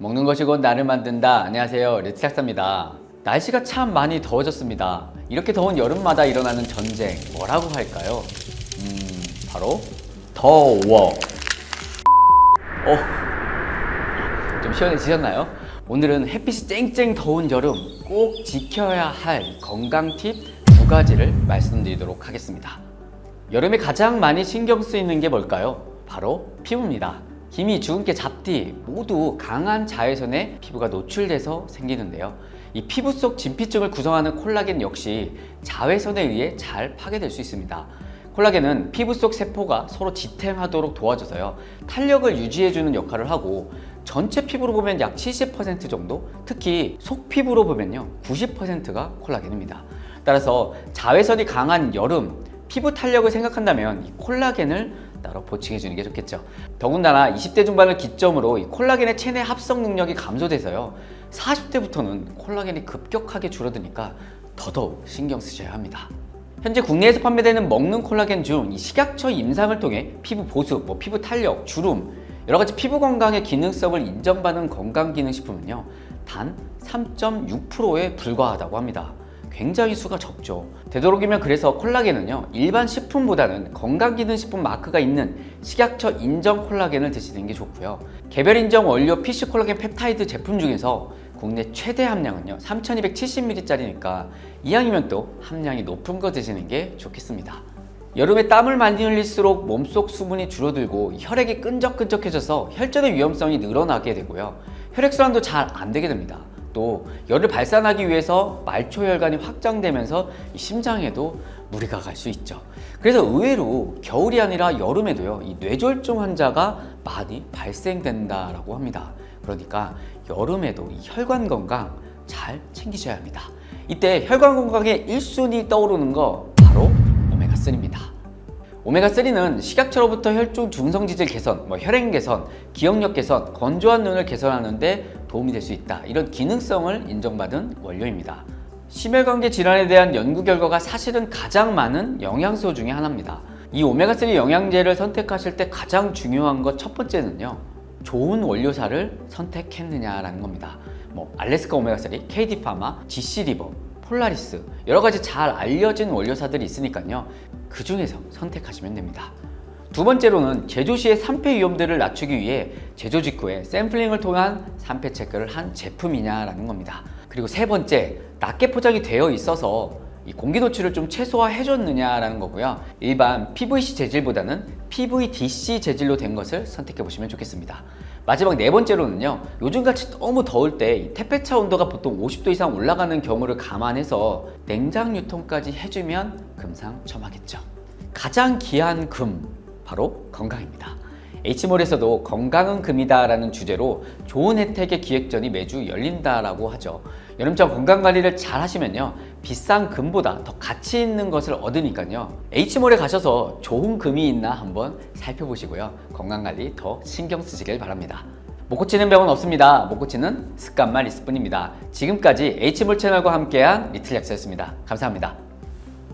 먹는 것이 곧 나를 만든다. 안녕하세요. 리트락사입니다. 날씨가 참 많이 더워졌습니다. 이렇게 더운 여름마다 일어나는 전쟁, 뭐라고 할까요? 음, 바로 더워. 어, 좀 시원해지셨나요? 오늘은 햇빛이 쨍쨍 더운 여름 꼭 지켜야 할 건강 팁 두 가지를 말씀드리도록 하겠습니다. 여름에 가장 많이 신경 쓰이는 게 뭘까요? 바로 피부입니다. 기미, 주근깨, 잡티 모두 강한 자외선에 피부가 노출돼서 생기는데요. 이 피부 속 진피층을 구성하는 콜라겐 역시 자외선에 의해 잘 파괴될 수 있습니다. 콜라겐은 피부 속 세포가 서로 지탱하도록 도와줘서요. 탄력을 유지해주는 역할을 하고 전체 피부로 보면 약 70% 정도, 특히 속 피부로 보면요. 90%가 콜라겐입니다. 따라서 자외선이 강한 여름, 피부 탄력을 생각한다면 이 콜라겐을 따로 보충해 주는 게 좋겠죠. 더군다나 20대 중반을 기점으로 이 콜라겐의 체내 합성 능력이 감소돼서요. 40대부터는 콜라겐이 급격하게 줄어드니까 더더욱 신경 쓰셔야 합니다. 현재 국내에서 판매되는 먹는 콜라겐 중 이 식약처 임상을 통해 피부 보습, 뭐 피부 탄력, 주름 여러 가지 피부 건강의 기능성을 인정받은 건강기능식품은요 단 3.6%에 불과하다고 합니다. 굉장히 수가 적죠. 되도록이면 그래서 콜라겐은요 일반 식품보다는 건강기능식품 마크가 있는 식약처 인정 콜라겐을 드시는 게 좋고요. 개별 인정 원료 PC 콜라겐 펩타이드 제품 중에서 국내 최대 함량은요 3270ml짜리니까 이왕이면 또 함량이 높은 거 드시는 게 좋겠습니다. 여름에 땀을 많이 흘릴수록 몸속 수분이 줄어들고 혈액이 끈적끈적해져서 혈전의 위험성이 늘어나게 되고요. 혈액순환도 잘 안 되게 됩니다. 또 열을 발산하기 위해서 말초혈관이 확장되면서 이 심장에도 무리가 갈 수 있죠. 그래서 의외로 겨울이 아니라 여름에도요, 이 뇌졸중 환자가 많이 발생된다라고 합니다. 그러니까 여름에도 이 혈관 건강 잘 챙기셔야 합니다. 이때 혈관 건강의 1순위 떠오르는 거 바로 오메가3입니다. 오메가3는 식약처로부터 혈중 중성지질 개선, 뭐 혈행 개선, 기억력 개선, 건조한 눈을 개선하는데 도움이 될 수 있다. 이런 기능성을 인정받은 원료입니다. 심혈관계 질환에 대한 연구 결과가 사실은 가장 많은 영양소 중에 하나입니다. 이 오메가3 영양제를 선택하실 때 가장 중요한 것 첫 번째는요. 좋은 원료사를 선택했느냐라는 겁니다. 뭐 알래스카 오메가3, KD 파마, GC 리버, 폴라리스 여러 가지 잘 알려진 원료사들이 있으니까요. 그 중에서 선택하시면 됩니다. 두 번째로는 제조 시의 산패 위험들을 낮추기 위해 제조 직후에 샘플링을 통한 산패 체크를 한 제품이냐라는 겁니다. 그리고 세 번째, 낮게 포장이 되어 있어서 이 공기 노출을 좀 최소화해 줬느냐라는 거고요. 일반 PVC 재질보다는 PVDC 재질로 된 것을 선택해 보시면 좋겠습니다. 마지막 네 번째로는요. 요즘같이 너무 더울 때이 택배차 온도가 보통 50도 이상 올라가는 경우를 감안해서 냉장 유통까지 해주면 금상첨화겠죠. 가장 귀한 금 바로 건강입니다. H몰에서도 건강은 금이다라는 주제로 좋은 혜택의 기획전이 매주 열린다라고 하죠. 여름철 건강 관리를 잘 하시면요. 비싼 금보다 더 가치 있는 것을 얻으니까요. H몰에 가셔서 좋은 금이 있나 한번 살펴보시고요. 건강 관리 더 신경 쓰시길 바랍니다. 못 고치는 병은 없습니다. 못 고치는 습관만 있을 뿐입니다. 지금까지 H몰 채널과 함께한 리틀 약사였습니다. 감사합니다.